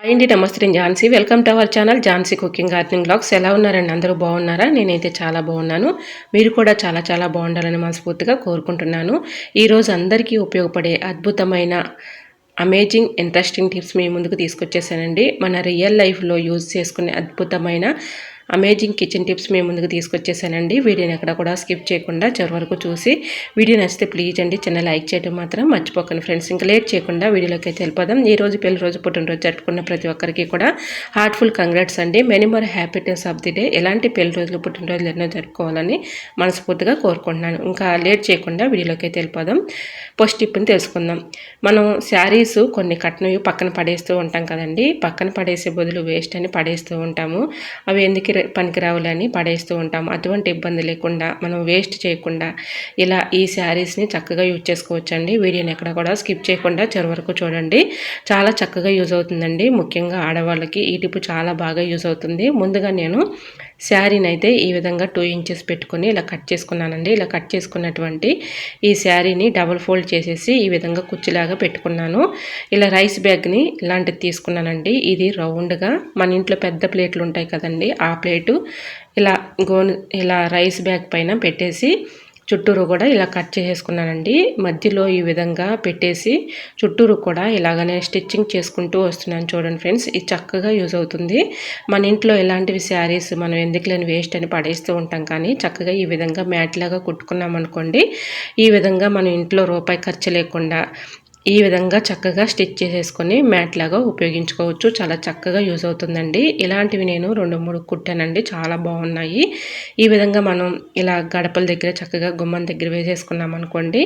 Hi అండి నమస్తే నేను Jhansi. Welcome to our channel Jhansi cooking gardening blogs. ఎలా ఉన్నారండి? అందరూ బాగున్నారా? నేనైతే చాలా బాగున్నాను. మీరు కూడా చాలా చాలా బాగుండాలని మనస్ఫూర్తిగా కోరుకుంటున్నాను. ఈరోజు అందరికీ ఉపయోగపడే అద్భుతమైన అమేజింగ్ ఇంట్రెస్టింగ్ టిప్స్ మీ ముందుకు తీసుకొచ్చేసానండి. మన రియల్ లైఫ్లో యూజ్ చేసుకునే అద్భుతమైన అమేజింగ్ కిచెన్ టిప్స్ మేము ముందుకు తీసుకొచ్చేసానండి. వీడియోని ఎక్కడ కూడా స్కిప్ చేయకుండా చివరి వరకు చూసి వీడియో నచ్చితే ప్లీజ్ అండి చిన్న లైక్ చేయడం మాత్రం మర్చిపోకండి ఫ్రెండ్స్ ఇంకా లేట్ చేయకుండా వీడియోలోకి అయితే వెళ్ళిపోదాం. ఈ రోజు పెళ్ళి రోజు పుట్టినరోజు జరుపుకున్న ప్రతి ఒక్కరికి కూడా హార్ట్ఫుల్ కంగ్రాట్స్ అండి. Many more happiness of the day ఎలాంటి పెళ్ళి రోజులు పుట్టినరోజులు ఎన్నో జరుపుకోవాలని మనస్ఫూర్తిగా కోరుకుంటున్నాను. ఇంకా లేట్ చేయకుండా వీడియోలోకి అయితే వెళ్ళిపోదాం. పోస్ట్ టిప్ని తెలుసుకుందాం. మనం శారీస్ కొన్ని కట్నవి పక్కన పడేస్తూ ఉంటాం కదండి. పక్కన పడేసే బదులు వేస్ట్ అని పడేస్తూ ఉంటాము. అవి ఎందుకు పనికిరావులని పడేస్తూ ఉంటాం. అటువంటి ఇబ్బంది లేకుండా మనం వేస్ట్ చేయకుండా ఇలా ఈ శారీస్ని చక్కగా యూజ్ చేసుకోవచ్చండి. వీడియోని ఎక్కడ కూడా స్కిప్ చేయకుండా చివరి వరకు చూడండి. చాలా చక్కగా యూజ్ అవుతుందండి. ముఖ్యంగా ఆడవాళ్ళకి ఈ టిప్పు చాలా బాగా యూజ్ అవుతుంది. ముందుగా నేను శారీని అయితే ఈ విధంగా టూ ఇంచెస్ పెట్టుకొని ఇలా కట్ చేసుకున్నానండి. ఇలా కట్ చేసుకున్నటువంటి ఈ శారీని డబుల్ ఫోల్డ్ చేసేసి ఈ విధంగా కుర్చీలాగా పెట్టుకున్నాను. ఇలా రైస్ బ్యాగ్ని ఇలాంటిది తీసుకున్నానండి. ఇది రౌండ్గా మన ఇంట్లో పెద్ద ప్లేట్లు ఉంటాయి కదండి ఆ ప్లేటు ఇలా గోను ఇలా రైస్ బ్యాగ్ పైన పెట్టేసి చుట్టూరు కూడా ఇలా కట్ చేసుకున్నానండి మధ్యలో ఈ విధంగా పెట్టేసి చుట్టూరు కూడా ఇలాగనే స్టిచ్చింగ్ చేసుకుంటూ వస్తున్నాను చూడండి ఫ్రెండ్స్. ఇది చక్కగా యూజ్ అవుతుంది. మన ఇంట్లో ఎలాంటివి శారీస్ మనం ఎందుకు లేని వేస్ట్ అని పడేస్తూ ఉంటాం కానీ చక్కగా ఈ విధంగా మ్యాట్ లాగా కుట్టుకున్నాం అనుకోండి ఈ విధంగా మనం ఇంట్లో రూపాయి ఖర్చు లేకుండా ఈ విధంగా చక్కగా స్టిచ్ చేసేసుకొని మ్యాట్ లాగా ఉపయోగించుకోవచ్చు. చాలా చక్కగా యూజ్ అవుతుందండి. ఇలాంటివి నేను రెండు మూడు కుట్టానండి. చాలా బాగున్నాయి. ఈ విధంగా మనం ఇలా గడపల దగ్గర చక్కగా గుమ్మం దగ్గర వేసేసుకున్నాం అనుకోండి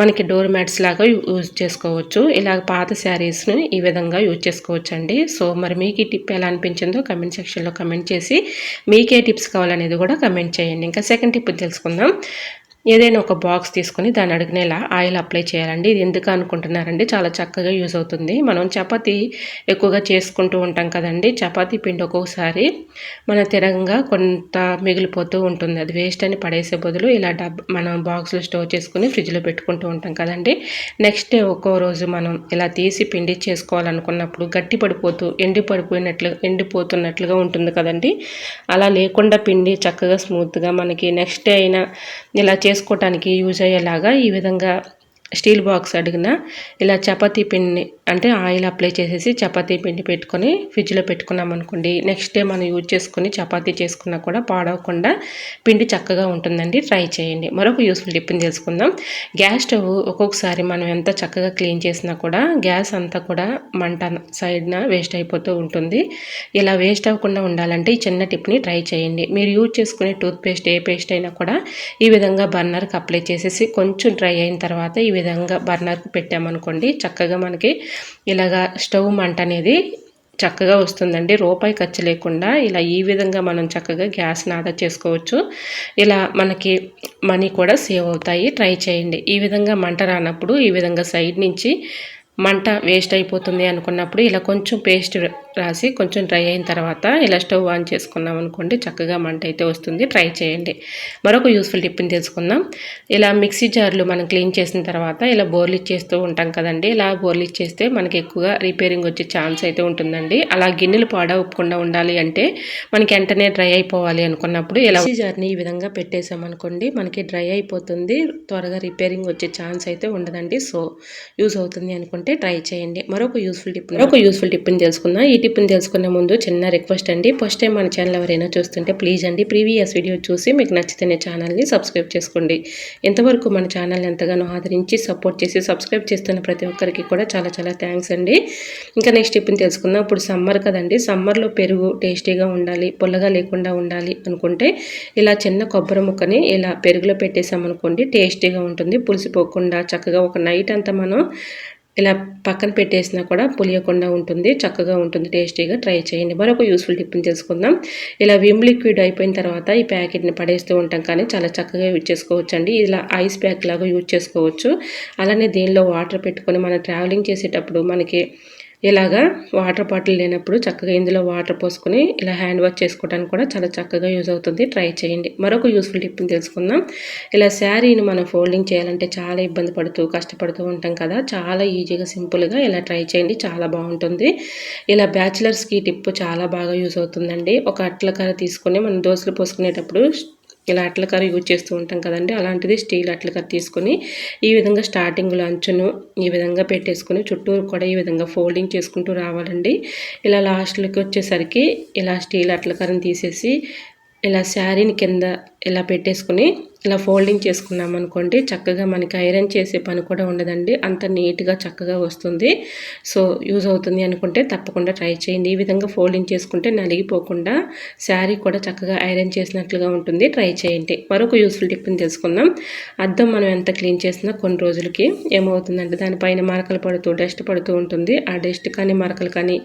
మనకి డోర్ మ్యాట్స్ లాగా యూజ్ చేసుకోవచ్చు. ఇలా పాత శారీస్ని ఈ విధంగా యూజ్ చేసుకోవచ్చు అండి సో మరి మీకు ఈ టిప్ ఎలా అనిపించిందో కమెంట్ సెక్షన్లో కమెంట్ చేసి మీకే టిప్స్ కావాలనేది కూడా కమెంట్ చేయండి. ఇంకా సెకండ్ టిప్ తెలుసుకుందాం. ఏదైనా ఒక బాక్స్ తీసుకొని దాన్ని అడిగినేలా ఆయిల్ అప్లై చేయాలండి. ఇది ఎందుకు అనుకుంటున్నారండి చాలా చక్కగా యూజ్ అవుతుంది. మనం చపాతీ ఎక్కువగా చేసుకుంటూ ఉంటాం కదండి. చపాతీ పిండి ఒక్కొక్కసారి మన తిరంగా కొంత మిగిలిపోతూ ఉంటుంది. అది వేస్ట్ అని పడేసే బదులు ఇలా డబ్ మనం బాక్స్లో స్టోర్ చేసుకుని ఫ్రిడ్జ్లో పెట్టుకుంటూ ఉంటాం కదండి. నెక్స్ట్ డే ఒక్కో రోజు మనం ఇలా తీసి పిండి చేసుకోవాలనుకున్నప్పుడు గట్టి పడిపోతూ ఎండి పడిపోయినట్లు ఎండిపోతున్నట్లుగా ఉంటుంది కదండి. అలా లేకుండా పిండి చక్కగా స్మూత్గా మనకి నెక్స్ట్ డే అయినా ఇలా చేసుకోవటానికి యూజ్ అయ్యేలాగా ఈ విధంగా స్టీల్ బాక్స్ అడిగిన ఇలా చపాతీ పిండిని అంటే ఆయిల్ అప్లై చేసేసి చపాతీ పిండి పెట్టుకొని ఫ్రిడ్జ్లో పెట్టుకున్నాం అనుకోండి నెక్స్ట్ డే మనం యూజ్ చేసుకుని చపాతీ చేసుకున్నా కూడా పాడవకుండా పిండి చక్కగా ఉంటుందండి ట్రై చేయండి. మరొక యూస్ఫుల్ టిప్ని తెలుసుకుందాం. గ్యాస్ స్టవ్ ఒక్కొక్కసారి మనం ఎంత చక్కగా క్లీన్ చేసినా కూడా గ్యాస్ అంతా కూడా మంట సైడ్న వేస్ట్ అయిపోతూ ఉంటుంది. ఇలా వేస్ట్ అవ్వకుండా ఉండాలంటే ఈ చిన్న టిప్ని ట్రై చేయండి. మీరు యూజ్ చేసుకునే టూత్పేస్ట్ ఏ పేస్ట్ అయినా కూడా ఈ విధంగా బర్నర్కి అప్లై చేసేసి కొంచెం డ్రై అయిన తర్వాత ఈ విధంగా బర్నర్కి పెట్టామనుకోండి చక్కగా మనకి ఇలాగా స్టవ్ మంట అనేది చక్కగా వస్తుందండి. రూపాయి ఖర్చు లేకుండా ఇలా ఈ విధంగా మనం చక్కగా గ్యాస్ని ఆదా చేసుకోవచ్చు. ఇలా మనకి మనీ కూడా సేవ్ అవుతాయి. ట్రై చేయండి. ఈ విధంగా మంట రానప్పుడు ఈ విధంగా సైడ్ నుంచి మంట వేస్ట్ అయిపోతుంది అనుకున్నప్పుడు ఇలా కొంచెం పేస్ట్ రాసి కొంచెం డ్రై అయిన తర్వాత ఇలా స్టవ్ ఆన్ చేసుకున్నాం అనుకోండి చక్కగా మంట అయితే వస్తుంది. ట్రై చేయండి. మరొక యూస్ఫుల్ టిప్ని తెలుసుకుందాం. ఇలా మిక్సీ జార్లు మనం క్లీన్ చేసిన తర్వాత ఇలా బోర్లు ఇచ్చేస్తూ ఉంటాం కదండి ఇలా బోర్లు ఇచ్చేస్తే మనకి ఎక్కువగా రిపేరింగ్ వచ్చే ఛాన్స్ అయితే ఉంటుందండి. అలా గిన్నెలు పాడవకుండా ఉండాలి అంటే మనకి వెంటనే డ్రై అయిపోవాలి అనుకున్నప్పుడు ఇలా మిక్సీ జార్ని ఈ విధంగా పెట్టేసామనుకోండి మనకి డ్రై అయిపోతుంది త్వరగా రిపేరింగ్ వచ్చే ఛాన్స్ అయితే ఉండదండి. సో యూజ్ అవుతుంది అనుకుంటే ట్రై చేయండి. మరొక యూస్ఫుల్ టిప్ మరొక యూస్ఫుల్ టిప్ని తెలుసుకుందాం. ఈ టిప్ని తెలుసుకునే ముందు చిన్న రిక్వెస్ట్ అండి. ఫస్ట్ టైం మన ఛానల్ ఎవరైనా చూస్తుంటే ప్లీజ్ అండి ప్రీవియస్ వీడియో చూసి మీకు నచ్చితేనే ఛానల్ని సబ్స్క్రైబ్ చేసుకోండి. ఇంతవరకు మన ఛానల్ ఎంతగానో ఆదరించి సపోర్ట్ చేసి సబ్స్క్రైబ్ చేస్తున్న ప్రతి ఒక్కరికి కూడా చాలా చాలా థ్యాంక్స్ అండి. ఇంకా నెక్స్ట్ టిప్ని తెలుసుకుందాం. ఇప్పుడు సమ్మర్ కదండి. సమ్మర్లో పెరుగు టేస్టీగా ఉండాలి పుల్లగా లేకుండా ఉండాలి అనుకుంటే ఇలా చిన్న కొబ్బరి ముక్కని ఇలా పెరుగులో పెట్టేసామనుకోండి టేస్టీగా ఉంటుంది. పులిసిపోకుండా చక్కగా ఒక నైట్ అంతా మనం ఇలా పక్కన పెట్టేసినా కూడా పులియకుండా ఉంటుంది చక్కగా ఉంటుంది టేస్టీగా ట్రై చేయండి. మరొక యూస్ఫుల్ టిప్ని తెలుసుకుందాం. ఇలా విమ్ లిక్విడ్ అయిపోయిన తర్వాత ఈ ప్యాకెట్ని పడేస్తూ ఉంటాం కానీ చాలా చక్కగా యూజ్ చేసుకోవచ్చు అండి ఇలా ఐస్ ప్యాక్ లాగా యూజ్ చేసుకోవచ్చు. అలానే దీనిలో వాటర్ పెట్టుకొని మనం ట్రావెలింగ్ చేసేటప్పుడు మనకి ఇలాగా వాటర్ బాటిల్ లేనప్పుడు చక్కగా ఇందులో వాటర్ పోసుకొని ఇలా హ్యాండ్ వాష్ చేసుకోవడానికి కూడా చాలా చక్కగా యూజ్ అవుతుంది. ట్రై చేయండి. మరొక యూస్ఫుల్ టిప్ని తెలుసుకుందాం. ఇలా శారీని మనం ఫోల్డింగ్ చేయాలంటే చాలా ఇబ్బంది పడుతూ కష్టపడుతూ ఉంటాం కదా. చాలా ఈజీగా సింపుల్గా ఇలా ట్రై చేయండి. చాలా బాగుంటుంది. ఇలా బ్యాచిలర్స్కి టిప్ చాలా బాగా యూజ్ అవుతుందండి. ఒక అట్లకర తీసుకొని మనం దోశలు పోసుకునేటప్పుడు ఇలా అట్లకర్ర యూజ్ చేస్తూ ఉంటాం కదండి. అలాంటిది స్టీల్ అట్లకర్ర తీసుకొని ఈ విధంగా స్టార్టింగ్లో అంచును ఈ విధంగా పెట్టేసుకొని చుట్టూరు కూడా ఈ విధంగా ఫోల్డింగ్ చేసుకుంటూ రావాలండి. ఇలా లాస్ట్లోకి వచ్చేసరికి ఇలా స్టీల్ అట్లకర్రని తీసేసి ఇలా శారీని కింద ఇలా పెట్టేసుకుని ఇలా ఫోల్డింగ్ చేసుకున్నాం అనుకోండి చక్కగా మనకి ఐరన్ చేసే పని కూడా ఉండదండి. అంత నీట్గా చక్కగా వస్తుంది. సో యూజ్ అవుతుంది అనుకుంటే తప్పకుండా ట్రై చేయండి. ఈ విధంగా ఫోల్డింగ్ చేసుకుంటే నలిగిపోకుండా శారీ కూడా చక్కగా ఐరన్ చేసినట్లుగా ఉంటుంది. ట్రై చేయండి. మరొక యూస్ఫుల్ టిప్ని తెలుసుకుందాం. అద్దం మనం ఎంత క్లీన్ చేసినా కొన్ని రోజులకి ఏమవుతుందంటే దానిపైన మరకలు పడుతూ డస్ట్ పడుతూ ఉంటుంది. ఆ డస్ట్ కానీ మరకలు కానీ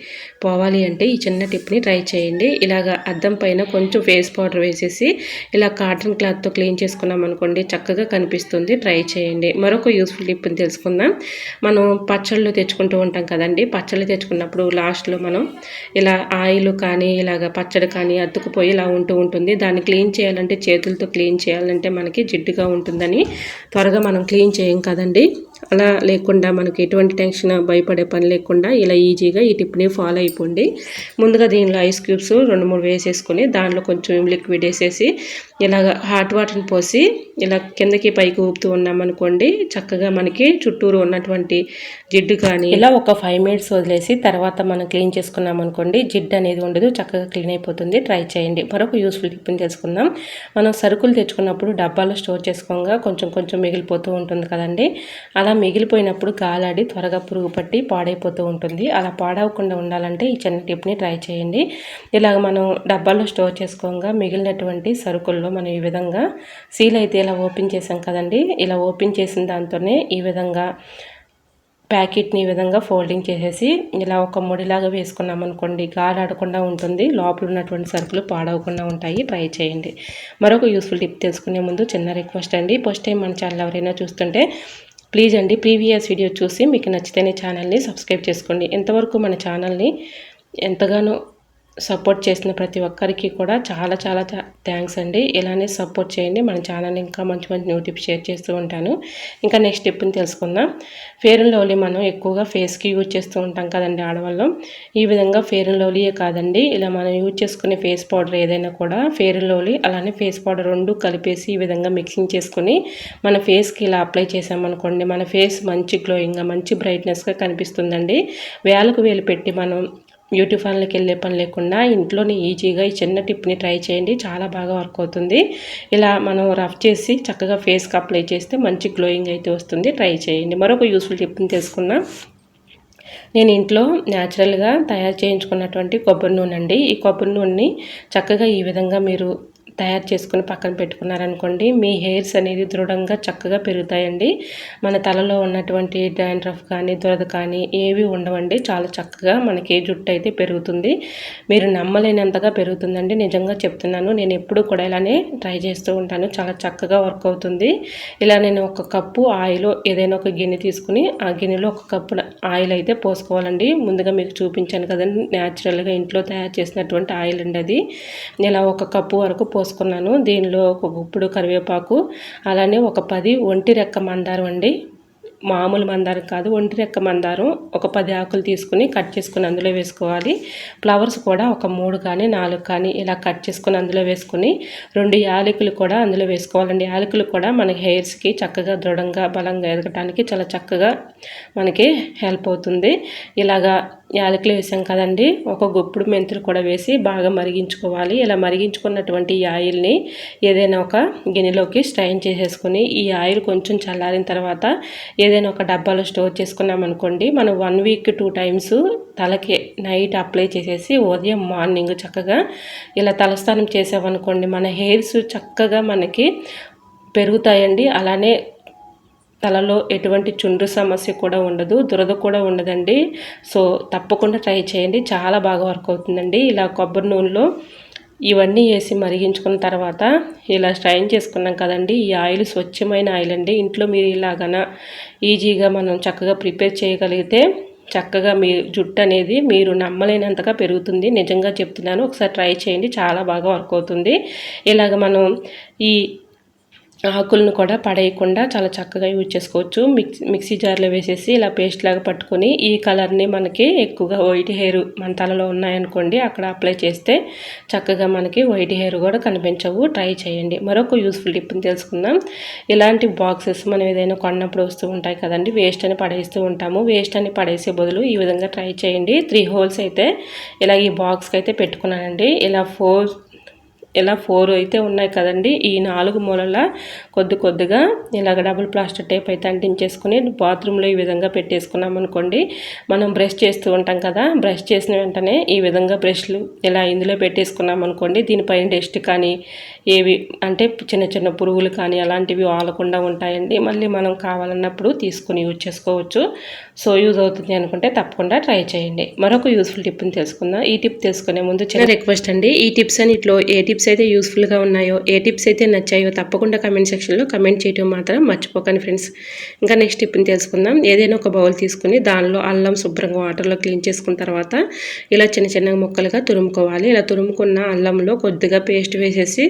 పోవాలి అంటే ఈ చిన్న టిప్ని ట్రై చేయండి. ఇలాగ అద్దం పైన కొంచెం ఫేస్ పౌడర్ వేసేసి ఇలా కాటన్ క్లాత్తో క్లీన్ చేసుకున్నాం అనుకోండి చక్కగా కనిపిస్తుంది. ట్రై చేయండి. మరొక యూస్ఫుల్ టిప్ తెలుసుకుందాం. మనం పచ్చళ్ళు తెచ్చుకుంటూ ఉంటాం కదండి. పచ్చళ్ళు తెచ్చుకున్నప్పుడు లాస్ట్లో మనం ఇలా ఆయిల్ కానీ ఇలాగ పచ్చడి కానీ అతుకుపోయి ఇలా ఉంటూ ఉంటుంది. దాన్ని క్లీన్ చేయాలంటే చేతులతో క్లీన్ చేయాలంటే మనకి జిడ్డుగా ఉంటుందని త్వరగా మనం క్లీన్ చేయం కదండి. అలా లేకుండా మనకి ఎటువంటి టెన్షన్ భయపడే పని లేకుండా ఇలా ఈజీగా ఈ టిప్ని ఫాలో అయిపోండి. ముందుగా దీనిలో ఐస్ క్యూబ్స్ రెండు మూడు వేసేసుకొని దాంట్లో కొంచెం లిక్విడ్ వేసేసి ఇలాగ హాట్ వాటర్ని పోసి ఇలా కిందకి పైకి ఊపుతూ ఉన్నామనుకోండి చక్కగా మనకి చుట్టూరు ఉన్నటువంటి జిడ్డు కానీ ఇలా ఒక ఫైవ్ మినిట్స్ వదిలేసి తర్వాత మనం క్లీన్ చేసుకున్నాం అనుకోండి జిడ్డు అనేది ఉండదు చక్కగా క్లీన్ అయిపోతుంది. ట్రై చేయండి. మరొక యూస్ఫుల్ టిప్ని తెలుసుకుందాం. మనం సరుకులు తెచ్చుకున్నప్పుడు డబ్బాలో స్టోర్ చేసుకోగా కొంచెం కొంచెం మిగిలిపోతూ ఉంటుంది కదండి. అలా అలా మిగిలిపోయినప్పుడు గాలాడి త్వరగా పురుగు పట్టి పాడైపోతూ ఉంటుంది. అలా పాడవకుండా ఉండాలంటే ఈ చిన్న టిప్ని ట్రై చేయండి. ఇలాగ మనం డబ్బాలో స్టోర్ చేసుకోగా మిగిలినటువంటి సరుకుల్లో మనం ఈ విధంగా సీల్ అయితే ఇలా ఓపెన్ చేసాం కదండి. ఇలా ఓపెన్ చేసిన దాంతోనే ఈ విధంగా ప్యాకెట్ని ఈ విధంగా ఫోల్డింగ్ చేసేసి ఇలా ఒక ముడిలాగా వేసుకున్నాం అనుకోండి గాలాడకుండా ఉంటుంది. లోపల ఉన్నటువంటి సరుకులు పాడవకుండా ఉంటాయి. ట్రై చేయండి. మరొక యూస్ఫుల్ టిప్ తెలుసుకునే ముందు చిన్న రిక్వెస్ట్ అండి. ఫస్ట్ టైం మన ఛానల్ ఎవరైనా చూస్తుంటే ప్లీజ్ అండి ప్రీవియస్ వీడియో చూసి మీకు నచ్చితేనే ఛానల్ని సబ్స్క్రైబ్ చేసుకోండి. ఎంతవరకు మన ఛానల్ని ఎంతగానో సపోర్ట్ చేసిన ప్రతి ఒక్కరికి కూడా చాలా చాలా థ్యాంక్స్ అండి. ఇలానే సపోర్ట్ చేయండి. మన ఛానల్ ఇంకా మంచి మంచి న్యూ టిప్స్ షేర్ చేస్తూ ఉంటాను. ఇంకా నెక్స్ట్ టిప్ని తెలుసుకుందాం. ఫేర్ అండ్ లవ్లీ మనం ఎక్కువగా ఫేస్కి యూజ్ చేస్తూ ఉంటాం కదండి ఆడవాళ్ళం. ఈ విధంగా ఫేర్ అండ్ లవ్లీయే కాదండి. ఇలా మనం యూజ్ చేసుకునే ఫేస్ పౌడర్ ఏదైనా కూడా ఫేర్ అండ్ లవ్లీ అలానే ఫేస్ పౌడర్ రెండు కలిపేసి ఈ విధంగా మిక్సింగ్ చేసుకుని మన ఫేస్కి ఇలా అప్లై చేసామనుకోండి మన ఫేస్ మంచి గ్లోయింగ్గా మంచి బ్రైట్నెస్గా కనిపిస్తుందండి. వేలకు వేలు పెట్టి మనం బ్యూటీ పార్లర్కి వెళ్ళే పని లేకుండా ఇంట్లోనే ఈజీగా ఈ చిన్న టిప్ని ట్రై చేయండి. చాలా బాగా వర్క్ అవుతుంది. ఇలా మనం రఫ్ చేసి చక్కగా ఫేస్కి అప్లై చేస్తే మంచి గ్లోయింగ్ అయితే వస్తుంది. ట్రై చేయండి. మరొక యూస్ఫుల్ టిప్ని తెలుసుకున్నా నేను ఇంట్లో న్యాచురల్గా తయారు చేయించుకున్నటువంటి కొబ్బరి నూనె అండి. ఈ కొబ్బరి నూనెని చక్కగా ఈ విధంగా మీరు తయారు చేసుకుని పక్కన పెట్టుకున్నారనుకోండి మీ హెయిర్స్ అనేది దృఢంగా చక్కగా పెరుగుతాయండి. మన తలలో ఉన్నటువంటి డాండ్రఫ్ కానీ దురద కానీ ఏవి ఉండవండి. చాలా చక్కగా మనకి జుట్టు అయితే పెరుగుతుంది. మీరు నమ్మలేనంతగా పెరుగుతుందండి. నిజంగా చెప్తున్నాను. నేను ఎప్పుడు కూడా ఇలానే ట్రై చేస్తూ ఉంటాను. చాలా చక్కగా వర్క్ అవుతుంది. ఇలా నేను ఒక కప్పు ఆయిల్ ఏదైనా ఒక గిన్నె తీసుకుని ఆ గిన్నెలో ఒక కప్పు ఆయిల్ అయితే పోసుకోవాలండి. ముందుగా మీకు చూపించాను కదండి. న్యాచురల్గా ఇంట్లో తయారు చేసినటువంటి ఆయిల్ అండి అది. ఇలా ఒక కప్పు వరకు పోసు పోసుకున్నాను. దీనిలో ఒక గుప్పుడు కరివేపాకు అలానే ఒక పది ఒంటి రెక్క మందారం అండి. మామూలు మందారం కాదు ఒంటి రెక్క మందారం ఒక పది ఆకులు తీసుకుని కట్ చేసుకుని అందులో వేసుకోవాలి. ఫ్లవర్స్ కూడా ఒక మూడు కానీ నాలుగు కానీ ఇలా కట్ చేసుకుని అందులో వేసుకుని రెండు యాలకులు కూడా అందులో వేసుకోవాలండి. యాలకులు కూడా మన హెయిర్స్కి చక్కగా దృఢంగా బలంగా ఎదగటానికి చాలా చక్కగా మనకి హెల్ప్ అవుతుంది. ఇలాగా యాలకులు వేసాం కదండి. ఒక గొప్పుడు మెంతులు కూడా వేసి బాగా మరిగించుకోవాలి. ఇలా మరిగించుకున్నటువంటి ఆయిల్ని ఏదైనా ఒక గిన్నెలోకి స్ట్రైన్ చేసేసుకుని ఈ ఆయిల్ కొంచెం చల్లారిన తర్వాత ఏదైనా ఒక డబ్బాలో స్టోర్ చేసుకున్నాం అనుకోండి. మనం వన్ వీక్ టూ టైమ్స్ తలకి నైట్ అప్లై చేసేసి ఉదయం మార్నింగ్ చక్కగా ఇలా తలస్నానం చేసామనుకోండి మన హెయిర్స్ చక్కగా మనకి పెరుగుతాయండి. అలానే తలలో ఎటువంటి చుండ్రు సమస్య కూడా ఉండదు దురద కూడా ఉండదండి. సో తప్పకుండా ట్రై చేయండి. చాలా బాగా వర్క్ అవుతుందండి. ఇలా కొబ్బరి నూనెలో ఇవన్నీ వేసి మరిగించుకున్న తర్వాత ఇలా స్ట్రైన్ చేసుకున్నాం కదండి. ఈ ఆయిల్ స్వచ్ఛమైన ఆయిల్ అండి. ఇంట్లో మీరు ఇలాగన ఈజీగా మనం చక్కగా ప్రిపేర్ చేయగలిగితే చక్కగా మీ జుట్టు అనేది మీరు నమ్మలేనంతగా పెరుగుతుంది. నిజంగా చెప్తున్నాను. ఒకసారి ట్రై చేయండి. చాలా బాగా వర్క్ అవుతుంది. ఇలాగ మనం ఈ ఆకులను కూడా పడేయకుండా చాలా చక్కగా యూజ్ చేసుకోవచ్చు. మిక్సీ మిక్సీ జార్లో వేసేసి ఇలా పేస్ట్ లాగా పట్టుకొని ఈ కలర్ని మనకి ఎక్కువగా వైట్ హెయిర్ మన తలలో ఉన్నాయనుకోండి అక్కడ అప్లై చేస్తే చక్కగా మనకి వైట్ హెయిర్ కూడా కనిపించవు. ట్రై చేయండి. మరొక యూస్ఫుల్ టిప్ని తెలుసుకుందాం. ఇలాంటి బాక్సెస్ మనం ఏదైనా కొన్నప్పుడు వస్తూ ఉంటాయి కదండి వేస్ట్ అని పడేస్తూ ఉంటాము. వేస్ట్ అని పడేసే బదులు ఈ విధంగా ట్రై చేయండి. త్రీ హోల్స్ అయితే ఇలా ఈ బాక్స్కి అయితే పెట్టుకున్నానండి. ఇలా ఫోర్ ఇలా ఫోర్ అయితే ఉన్నాయి కదండి. ఈ నాలుగు మూలల కొద్ది కొద్దిగా ఇలాగ డబుల్ ప్లాస్టర్ టేప్ అయితే అంటించేసుకుని బాత్రూంలో ఈ విధంగా పెట్టేసుకున్నాం అనుకోండి. మనం బ్రష్ చేస్తూ ఉంటాం కదా బ్రష్ చేసిన వెంటనే ఈ విధంగా బ్రష్లు ఇలా ఇందులో పెట్టేసుకున్నాం అనుకోండి. దీనిపైన డస్ట్ కానీ ఏవి అంటే చిన్న చిన్న పురుగులు కానీ అలాంటివి వాలకుండా ఉంటాయండి. మళ్ళీ మనం కావాలన్నప్పుడు తీసుకుని యూజ్ చేసుకోవచ్చు. సో యూజ్ అవుతుంది అనుకుంటే తప్పకుండా ట్రై చేయండి. మరొక యూస్ఫుల్ టిప్ని తెలుసుకుందాం. ఈ టిప్ తెలుసుకునే ముందు చిన్న రిక్వెస్ట్ అండి. ఈ టిప్స్ అన్నిట్లో ఏ టిప్స్ అయితే యూస్ఫుల్గా ఉన్నాయో ఏ టిప్స్ అయితే నచ్చాయో తప్పకుండా కమెంట్ సెక్షన్లో కమెంట్ చేయడం మాత్రం మర్చిపోకండి ఫ్రెండ్స్ ఇంకా నెక్స్ట్ టిప్ని తెలుసుకుందాం. ఏదైనా ఒక బౌల్ తీసుకుని దానిలో అల్లం శుభ్రంగా వాటర్లో క్లీన్ చేసుకున్న తర్వాత ఇలా చిన్న చిన్న ముక్కలుగా తురుముకోవాలి. ఇలా తురుముకున్న అల్లంలో కొద్దిగా పేస్ట్ వేసేసి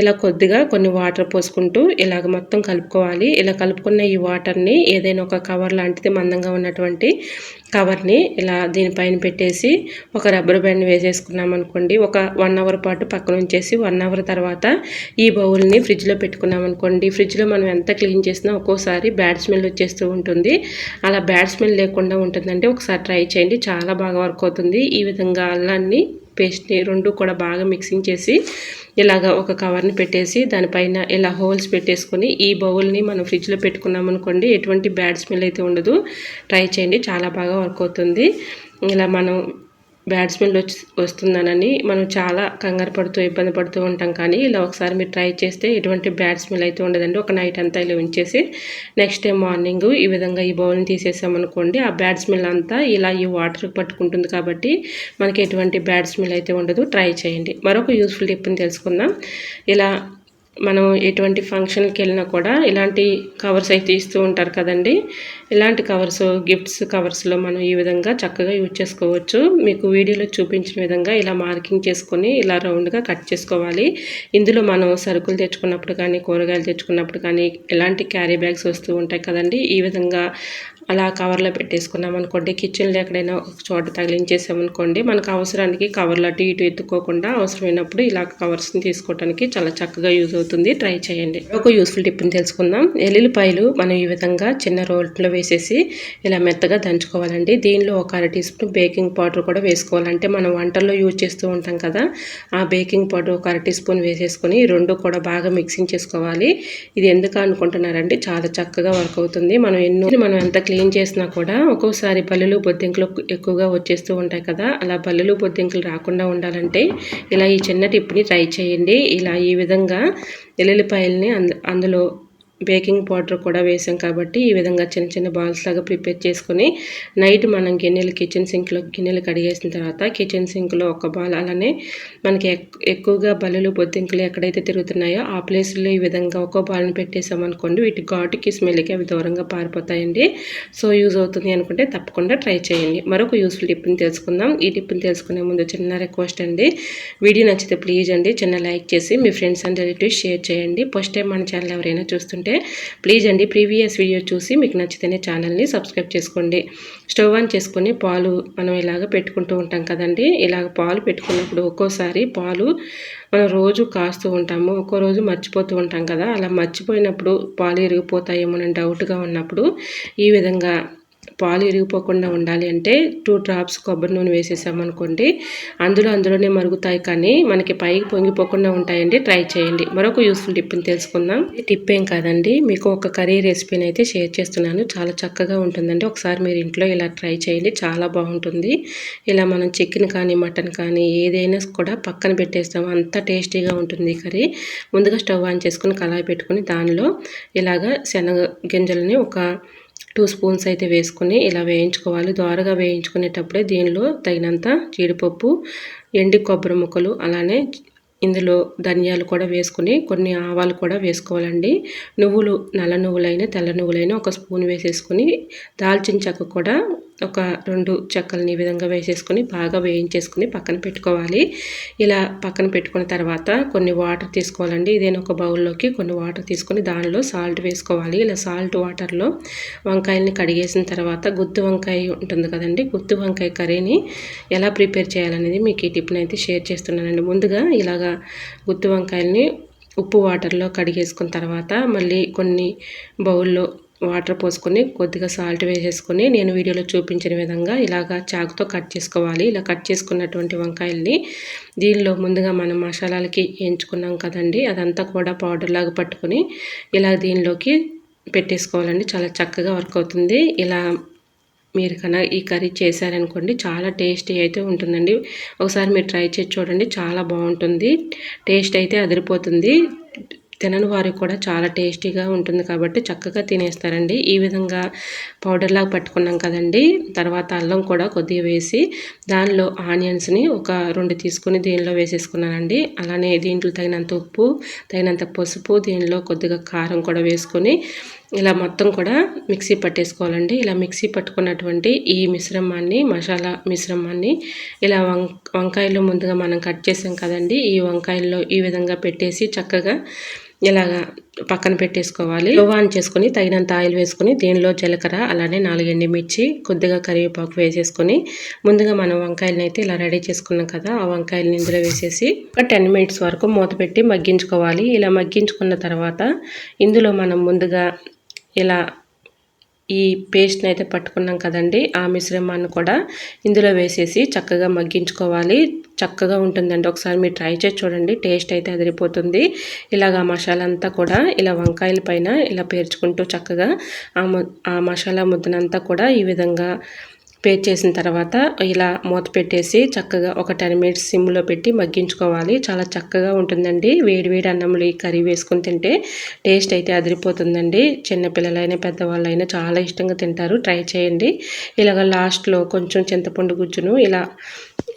ఇలా కొద్దిగా కొన్ని వాటర్ పోసుకుంటూ ఇలాగ మొత్తం కలుపుకోవాలి. ఇలా కలుపుకున్న ఈ వాటర్ని ఏదైనా ఒక కవర్ లాంటిది మందంగా ఉన్నటువంటి కవర్ని ఇలా దీనిపైన పెట్టేసి ఒక రబ్బర్ బ్యాండ్ వేసేసుకున్నాం అనుకోండి. ఒక వన్ అవర్ పాటు పక్కన ఉంచేసి వన్ అవర్ తర్వాత ఈ బౌల్ని ఫ్రిడ్జ్లో పెట్టుకున్నాం అనుకోండి. ఫ్రిడ్జ్లో మనం ఎంత క్లీన్ చేసినా ఒక్కోసారి బ్యాడ్ స్మెల్ వచ్చేస్తూ ఉంటుంది. అలా బ్యాడ్ స్మెల్ లేకుండా ఉంటుందంటే ఒకసారి ట్రై చేయండి. చాలా బాగా వర్క్ అవుతుంది. ఈ విధంగా అల్లాన్ని పేస్ట్ని రెండు కూడా బాగా మిక్సింగ్ చేసి ఇలాగ ఒక కవర్ని పెట్టేసి దానిపైన ఇలా హోల్స్ పెట్టేసుకొని ఈ బౌల్ని మనం ఫ్రిడ్జ్లో పెట్టుకున్నాం అనుకోండి ఎటువంటి బ్యాడ్ స్మెల్ అయితే ఉండదు. ట్రై చేయండి చాలా బాగా వర్క్ అవుతుంది. ఇలా మనం బ్యాడ్ స్మెల్ వచ్చి వస్తుందనని మనం చాలా కంగారు పడుతూ ఇబ్బంది పడుతూ ఉంటాం. కానీ ఇలా ఒకసారి మీరు ట్రై చేస్తే ఎటువంటి బ్యాడ్ స్మెల్ అయితే ఉండదండి. ఒక నైట్ అంతా ఇలా ఉంచేసి నెక్స్ట్ డే మార్నింగ్ ఈ విధంగా ఈ బౌల్ని తీసేసామనుకోండి ఆ బ్యాడ్ స్మెల్ అంతా ఇలా ఈ వాటర్ పట్టుకుంటుంది కాబట్టి మనకి ఎటువంటి బ్యాడ్ స్మెల్ అయితే ఉండదు. ట్రై చేయండి. మరొక యూస్ఫుల్ టిప్ని తెలుసుకుందాం. ఇలా మనం ఎటువంటి ఫంక్షన్కి వెళ్ళినా కూడా ఇలాంటి కవర్స్ అయితే ఇస్తూ ఉంటారు కదండి. ఇలాంటి కవర్స్ గిఫ్ట్స్ కవర్స్లో మనం ఈ విధంగా చక్కగా యూజ్ చేసుకోవచ్చు. మీకు వీడియోలో చూపించిన విధంగా ఇలా మార్కింగ్ చేసుకొని ఇలా రౌండ్గా కట్ చేసుకోవాలి. ఇందులో మనం సరుకులు తెచ్చుకున్నప్పుడు కానీ కూరగాయలు తెచ్చుకున్నప్పుడు కానీ ఇలాంటి క్యారీ బ్యాగ్స్ వస్తూ ఉంటాయి కదండి. ఈ విధంగా అలా కవర్లో పెట్టేసుకున్నాం అనుకోండి. కిచెన్లో ఎక్కడైనా ఒక చోట తగిలించేసామనుకోండి మనకు అవసరానికి కవర్లు అటు ఇటు ఎత్తుకోకుండా అవసరమైనప్పుడు ఇలా కవర్స్ని తీసుకోవడానికి చాలా చక్కగా యూజ్ అవుతుంది. ట్రై చేయండి. ఒక యూస్ఫుల్ టిప్ని తెలుసుకుందాం. ఎల్లుల్లిపాయలు మనం ఈ విధంగా చిన్న రోట్లో వేసేసి ఇలా మెత్తగా దంచుకోవాలండి. దీనిలో ఒక అర టీ స్పూన్ బేకింగ్ పౌడర్ కూడా వేసుకోవాలంటే మనం వంటల్లో యూజ్ చేస్తూ ఉంటాం కదా ఆ బేకింగ్ పౌడర్ ఒక అర టీ స్పూన్ వేసేసుకొని రెండు కూడా బాగా మిక్సింగ్ చేసుకోవాలి. ఇది ఎందుకు అనుకుంటున్నారంటే చాలా చక్కగా వర్క్ అవుతుంది. మనం ఎన్నో మనం ఎంత క్లీన్ క్లీన్ చేసినా కూడా ఒక్కోసారి పల్లెలు బొద్దింకలు ఎక్కువగా వచ్చేస్తూ ఉంటాయి కదా అలా పల్లెలు బొద్దింకలు రాకుండా ఉండాలంటే ఇలా ఈ చిన్న టిప్ని ట్రై చేయండి. ఇలా ఈ విధంగా ఎల్లుల్లిపాయల్ని అందులో బేకింగ్ పౌడర్ కూడా వేసాం కాబట్టి ఈ విధంగా చిన్న చిన్న బాల్స్ లాగా ప్రిపేర్ చేసుకుని నైట్ మనం గిన్నెలు కిచెన్ సింక్లో గిన్నెలు కడిగేసిన తర్వాత కిచెన్ సింక్లో ఒక బాల్ అలానే మనకి ఎక్కువగా బలులు బొద్దింకులు ఎక్కడైతే తిరుగుతున్నాయో ఆ ప్లేస్లో ఈ విధంగా ఒక్కో బాల్ని పెట్టేసాం అనుకోండి వీటి ఘాటుకి స్మెల్కి అవి దూరంగా పారిపోతాయండి. సో యూజ్ అవుతుంది అనుకుంటే తప్పకుండా ట్రై చేయండి. మరొక యూస్ఫుల్ టిప్ని తెలుసుకుందాం. ఈ టిప్ని తెలుసుకునే ముందు చిన్న రిక్వెస్ట్ అండి. వీడియో నచ్చితే ప్లీజ్ అండి చిన్న లైక్ చేసి మీ ఫ్రెండ్స్ అండ్ రిలేటివ్స్ షేర్ చేయండి. ఫస్ట్ టైం మన ఛానల్ ఎవరైనా చూస్తుంటే ఉంటే ప్లీజ్ అండి ప్రీవియస్ వీడియో చూసి మీకు నచ్చితేనే ఛానల్ని సబ్స్క్రైబ్ చేసుకోండి. స్టవ్ ఆన్ చేసుకొని పాలు మనం ఇలాగ పెట్టుకుంటూ ఉంటాం కదండి. ఇలాగ పాలు పెట్టుకున్నప్పుడు ఒక్కోసారి పాలు మనం రోజు కాస్తూ ఉంటాము. ఒక్కో రోజు మర్చిపోతూ ఉంటాం కదా. అలా మర్చిపోయినప్పుడు పాలు ఇరిగిపోతాయేమో అని డౌట్గా ఉన్నప్పుడు ఈ విధంగా పాలు ఇరిగిపోకుండా ఉండాలి అంటే టూ డ్రాప్స్ కొబ్బరి నూనె వేసేసామనుకోండి అందులో అందులోనే మరుగుతాయి కానీ మనకి పైకి పొంగిపోకుండా ఉంటాయండి. ట్రై చేయండి. మరొక యూస్ఫుల్ టిప్ని తెలుసుకుందాం. టిప్ ఏం కాదండి మీకు ఒక కర్రీ రెసిపీని అయితే షేర్ చేస్తున్నాను. చాలా చక్కగా ఉంటుందండి. ఒకసారి మీరు ఇంట్లో ఇలా ట్రై చేయండి. చాలా బాగుంటుంది. ఇలా మనం చికెన్ కానీ మటన్ కానీ ఏదైనా కూడా పక్కన పెట్టేస్తాం. అంత టేస్టీగా ఉంటుంది కర్రీ ముందుగా స్టవ్ ఆన్ చేసుకుని కళాయి పెట్టుకుని దానిలో ఇలాగ శనగ గింజలని ఒక టూ స్పూన్స్ అయితే వేసుకుని ఇలా వేయించుకోవాలి. ద్వారగా వేయించుకునేటప్పుడే దీనిలో తగినంత జీడిపప్పు ఎండి కొబ్బరి ముక్కలు అలానే ఇందులో ధనియాలు కూడా వేసుకుని కొన్ని ఆవాలు కూడా వేసుకోవాలండి. నువ్వులు నల్ల నువ్వులైన తెల్ల నువ్వులైన ఒక స్పూన్ వేసేసుకుని దాల్చిన చెక్క కూడా ఒక రెండు చెక్కల్ని ఈ విధంగా వేసేసుకొని బాగా వేయించేసుకుని పక్కన పెట్టుకోవాలి. ఇలా పక్కన పెట్టుకున్న తర్వాత కొన్ని వాటర్ తీసుకోవాలండి. ఇదేనా ఒక బౌల్లోకి కొన్ని వాటర్ తీసుకొని దానిలో సాల్ట్ వేసుకోవాలి. ఇలా సాల్ట్ వాటర్లో వంకాయల్ని కడిగేసిన తర్వాత గుత్తి వంకాయ ఉంటుంది కదండి గుత్తి వంకాయ కర్రీని ఎలా ప్రిపేర్ చేయాలనేది మీకు ఈ టిప్ని అయితే షేర్ చేస్తున్నానండి. ముందుగా ఇలాగా గుత్తి వంకాయల్ని ఉప్పు వాటర్లో కడిగేసుకున్న తర్వాత మళ్ళీ కొన్ని బౌల్లో వాటర్ పోసుకొని కొద్దిగా సాల్ట్ వేసేసుకొని నేను వీడియోలో చూపించిన విధంగా ఇలాగా చాకుతో కట్ చేసుకోవాలి. ఇలా కట్ చేసుకున్నటువంటి వంకాయల్ని దీనిలో ముందుగా మనం మసాలాలకి వేయించుకున్నాం కదండి. అదంతా కూడా పౌడర్ లాగా పట్టుకొని ఇలా దీనిలోకి పెట్టేసుకోవాలండి. చాలా చక్కగా వర్క్ అవుతుంది. ఇలా మీరు కన్నా ఈ కర్రీ చేశారనుకోండి చాలా టేస్టీ అయితే ఉంటుందండి. ఒకసారి మీరు ట్రై చేసి చూడండి. చాలా బాగుంటుంది. టేస్ట్ అయితే అదిరిపోతుంది. తినని వారికి కూడా చాలా టేస్టీగా ఉంటుంది కాబట్టి చక్కగా తినేస్తారండి. ఈ విధంగా పౌడర్లాగా పట్టుకున్నాం కదండి. తర్వాత అల్లం కూడా కొద్దిగా వేసి దానిలో ఆనియన్స్ని ఒక రెండు తీసుకుని దీనిలో వేసేసుకున్నానండి. అలానే దీంట్లో తగినంత ఉప్పు తగినంత పసుపు దీనిలో కొద్దిగా కారం కూడా వేసుకొని ఇలా మొత్తం కూడా మిక్సీ పట్టేసుకోవాలండి. ఇలా మిక్సీ పట్టుకున్నటువంటి ఈ మిశ్రమాన్ని మసాలా మిశ్రమాన్ని ఇలా వం వంకాయలు ముందుగా మనం కట్ చేసాం కదండి. ఈ వంకాయల్లో ఈ విధంగా పెట్టేసి చక్కగా ఇలాగా పక్కన పెట్టేసుకోవాలి. స్టవ్ ఆన్ చేసుకొని తగినంత ఆయిల్ వేసుకొని దీనిలో జీలకర్ర అలానే నాలుగు మిర్చి కొద్దిగా కరివేపాకు వేసేసుకొని ముందుగా మనం వంకాయలను అయితే ఇలా రెడీ చేసుకున్నాం కదా ఆ వంకాయలను ఇందులో వేసేసి ఒక టెన్ మినిట్స్ వరకు మూత పెట్టి మగ్గించుకోవాలి. ఇలా మగ్గించుకున్న తర్వాత ఇందులో మనం ముందుగా ఇలా ఈ పేస్ట్ని అయితే పట్టుకున్నాం కదండి ఆ మిశ్రమాన్ని కూడా ఇందులో వేసేసి చక్కగా మగ్గించుకోవాలి. చక్కగా ఉంటుందండి. ఒకసారి మీరు ట్రై చేసి చూడండి టేస్ట్ అయితే అదిరిపోతుంది. ఇలాగ మసాలా అంతా కూడా ఇలా వంకాయల పైన ఇలా పేర్చుకుంటూ చక్కగా ఆ ఆ మసాలా ముద్దనంతా కూడా ఈ విధంగా పేస్ట్ చేసిన తర్వాత ఇలా మూత పెట్టేసి చక్కగా ఒక టెన్ మినిట్స్ సిమ్లో పెట్టి మగ్గించుకోవాలి. చాలా చక్కగా ఉంటుందండి. వేడివేడి అన్నములు అన్నంలో ఈ కర్రీ వేసుకొని తింటే టేస్ట్ అయితే అదిరిపోతుందండి. చిన్నపిల్లలైనా పెద్దవాళ్ళైనా చాలా ఇష్టంగా తింటారు. ట్రై చేయండి. ఇలాగ లాస్ట్లో కొంచెం చింతపండు గుజ్జును ఇలా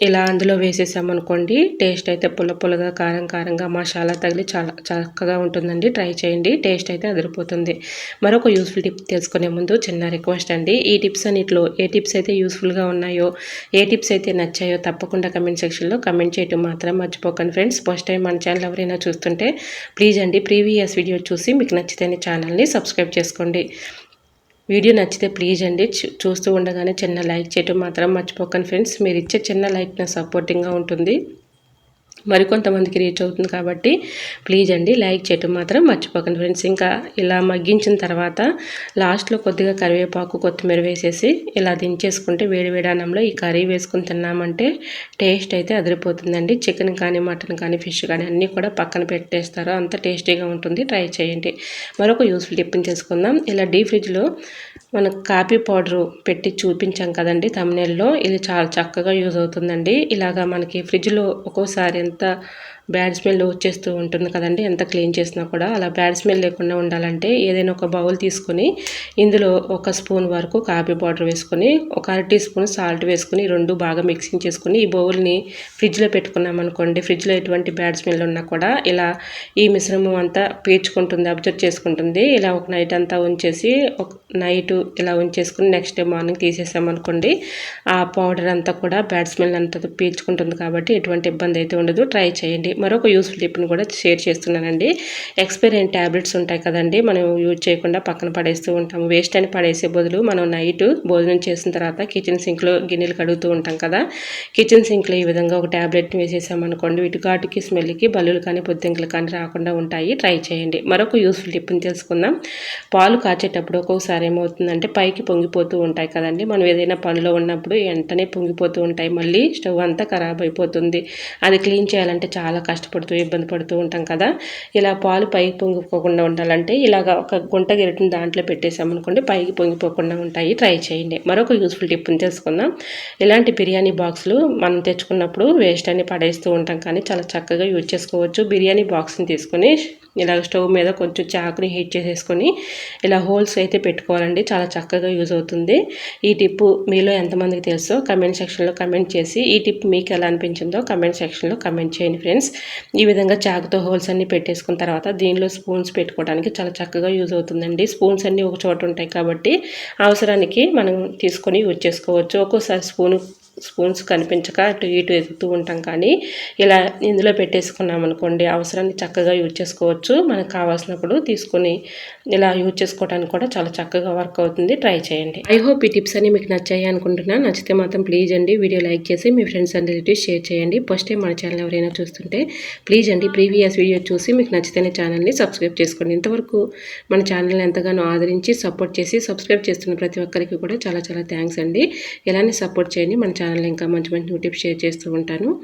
ఇలా అందులో వేసేసామనుకోండి టేస్ట్ అయితే పుల్ల పుల్లగా కారం కారంగా మసాలా తగిలి చాలా చక్కగా ఉంటుందండి. ట్రై చేయండి టేస్ట్ అయితే అదిరిపోతుంది. మరొక యూస్ఫుల్ టిప్ తెలుసుకునే ముందు చిన్న రిక్వెస్ట్ అండి. ఈ టిప్స్ అన్నిట్లో ఏ టిప్స్ అయితే యూస్ఫుల్గా ఉన్నాయో ఏ టిప్స్ అయితే నచ్చాయో తప్పకుండా కమెంట్ సెక్షన్లో కమెంట్ చేయటం మాత్రం మర్చిపోకండి ఫ్రెండ్స్. ఫస్ట్ టైం మన ఛానల్ ఎవరైనా చూస్తుంటే ప్లీజ్ అండి ప్రీవియస్ వీడియో చూసి మీకు నచ్చితేనే ఛానల్ని సబ్స్క్రైబ్ చేసుకోండి. వీడియో నచ్చితే ప్లీజ్ అండి. చూస్తూ ఉండగానే చిన్న లైక్ చేయటం మాత్రం మర్చిపోకండి ఫ్రెండ్స్ మీరు ఇచ్చే చిన్న లైక్ నా సపోర్టింగ్గా ఉంటుంది. మరికొంతమందికి రీచ్ అవుతుంది కాబట్టి ప్లీజ్ అండి లైక్ చేయటం మాత్రం మర్చిపోకండి ఫ్రెండ్స్ ఇంకా ఇలా మగ్గించిన తర్వాత లాస్ట్లో కొద్దిగా కరివేపాకు కొత్తిమీర వేసేసి ఇలా దించేసుకుంటే వేడి అన్నంలో ఈ కర్రీ వేసుకుని తిన్నామంటే టేస్ట్ అయితే అదిరిపోతుందండి. చికెన్ కానీ మటన్ కానీ ఫిష్ కానీ అన్నీ కూడా పక్కన పెట్టేస్తారు అంత టేస్టీగా ఉంటుంది. ట్రై చేయండి. మరొక యూస్ఫుల్ టిప్పింగ్ చేసుకుందాం. ఇలా డీ ఫ్రిడ్జ్లో మనకు కాఫీ పౌడరు పెట్టి చూపించాం కదండి తమిళలో ఇది చాలా చక్కగా యూజ్ అవుతుందండి. ఇలాగా మనకి ఫ్రిడ్జ్లో ఒక్కోసారి ఎంత బ్యాడ్ స్మెల్ వచ్చేస్తూ ఉంటుంది కదండి. ఎంత క్లీన్ చేసినా కూడా అలా బ్యాడ్ స్మెల్ లేకుండా ఉండాలంటే ఏదైనా ఒక బౌల్ తీసుకొని ఇందులో ఒక స్పూన్ వరకు కాఫీ పౌడర్ వేసుకొని ఒక అర టీ స్పూన్ సాల్ట్ వేసుకొని రెండు బాగా మిక్సింగ్ చేసుకుని ఈ బౌల్ని ఫ్రిడ్జ్లో పెట్టుకున్నాం అనుకోండి. ఫ్రిడ్జ్లో ఎటువంటి బ్యాడ్ స్మెల్ ఉన్నా కూడా ఇలా ఈ మిశ్రమం అంతా పీల్చుకుంటుంది అబ్జర్వ్ చేసుకుంటుంది. ఇలా ఒక నైట్ అంతా ఉంచేసి ఒక నైట్ ఇలా ఉంచేసుకుని నెక్స్ట్ డే మార్నింగ్ తీసేసామనుకోండి ఆ పౌడర్ అంతా కూడా బ్యాడ్ స్మెల్ అంతా పీల్చుకుంటుంది కాబట్టి ఎటువంటి ఇబ్బంది అయితే ఉండదు. ట్రై చేయండి. మరొక యూస్ఫుల్ టిప్ని కూడా షేర్ చేస్తున్నానండి. ఎక్స్పైర్ అయిన ట్యాబ్లెట్స్ ఉంటాయి కదండి మనం యూజ్ చేయకుండా పక్కన పడేస్తూ ఉంటాం వేస్ట్ అని పడేసే బదులు మనం నైట్ భోజనం చేసిన తర్వాత కిచెన్ సింక్లో గిన్నెలు కడుగుతూ ఉంటాం కదా. కిచెన్ సింక్లో ఈ విధంగా ఒక ట్యాబ్లెట్ని వేసేసామనుకోండి వీటి ఘాటుకి స్మెల్కి బల్లులు కానీ పొద్దుంకలు కానీ రాకుండా ఉంటాయి. ట్రై చేయండి. మరొక యూస్ఫుల్ టిప్ని తెలుసుకుందాం. పాలు కాచేటప్పుడు ఒక్కొక్కసారి ఏమవుతుందంటే పైకి పొంగిపోతూ ఉంటాయి కదండి. మనం ఏదైనా పనిలో ఉన్నప్పుడు వెంటనే పొంగిపోతూ ఉంటాయి. మళ్ళీ స్టవ్ అంతా ఖరాబ్ అయిపోతుంది. అది క్లీన్ చేయాలంటే చాలా కష్టపడుతూ ఇబ్బంది పడుతూ ఉంటాం కదా. ఇలా పాలు పైకి పొంగిపోకుండా ఉండాలంటే ఇలాగ ఒక గుంట గిరటిని దాంట్లో పెట్టేసామనుకోండి పైకి పొంగిపోకుండా ఉంటాయి. ట్రై చేయండి. మరొక యూస్ఫుల్ టిప్ని తెలుసుకుందాం. ఇలాంటి బిర్యానీ బాక్సులు మనం తెచ్చుకున్నప్పుడు వేస్ట్ అని పడేస్తూ ఉంటాం కానీ చాలా చక్కగా యూజ్ చేసుకోవచ్చు. బిర్యానీ బాక్స్ని తీసుకొని ఇలా స్టవ్ మీద కొంచెం చాకుని హీట్ చేసేసుకొని ఇలా హోల్స్ అయితే పెట్టుకోవాలండి. చాలా చక్కగా యూజ్ అవుతుంది. ఈ టిప్ మీలో ఎంతమందికి తెలుసో కమెంట్ సెక్షన్లో కమెంట్ చేసి ఈ టిప్ మీకు ఎలా అనిపించిందో కమెంట్ సెక్షన్లో కమెంట్ చేయండి ఫ్రెండ్స్. ఈ విధంగా చాకుతో హోల్స్ అన్నీ పెట్టేసుకున్న తర్వాత దీనిలో స్పూన్స్ పెట్టుకోవడానికి చాలా చక్కగా యూజ్ అవుతుందండి. స్పూన్స్ అన్నీ ఒక చోట ఉంటాయి కాబట్టి అవసరానికి మనం తీసుకొని యూజ్ చేసుకోవచ్చు. ఒక్కోసారి స్పూన్ స్పూన్స్ కనిపించక అటు ఇటు ఎదుగుతూ ఉంటాం కానీ ఇలా ఇందులో పెట్టేసుకున్నాం అనుకోండి అవసరాన్ని చక్కగా యూజ్ చేసుకోవచ్చు. మనకు కావాల్సినప్పుడు తీసుకొని ఇలా యూజ్ చేసుకోవడానికి కూడా చాలా చక్కగా వర్క్ అవుతుంది. ట్రై చేయండి. ఐ హోప్ ఈ టిప్స్ అన్ని మీకు నచ్చాయి అనుకుంటున్నా. నచ్చితే మాత్రం ప్లీజ్ అండి వీడియో లైక్ చేసి మీ ఫ్రెండ్స్ అండ్ రిలేటివ్స్ షేర్ చేయండి. ఫస్ట్ టైం మన ఛానల్ ఎవరైనా చూస్తుంటే ప్లీజ్ అండి ప్రీవియస్ వీడియో చూసి మీకు నచ్చితేనే ఛానల్ని సబ్స్క్రైబ్ చేసుకోండి. ఇంతవరకు మన ఛానల్ని ఎంతగానో ఆదరించి సపోర్ట్ చేసి సబ్స్క్రైబ్ చేస్తున్న ప్రతి ఒక్కరికి కూడా చాలా చాలా థ్యాంక్స్ అండి. ఇలానే సపోర్ట్ చేయండి. మన ఛానల్ ఇంకా మంచి మంచి టిప్స్ షేర్ చేస్తూ ఉంటాను.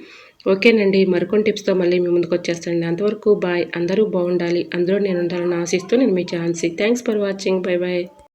ఓకేనండి మరికొన్ని టిప్స్తో మళ్ళీ మీ ముందుకు వచ్చేస్తానండి. అంతవరకు బాయ్ అందరూ బాగుండాలి అందరూ నేను ఉండాలని ఆశిస్తూ నేను మీ Jhansi thanks for watching. Bye bye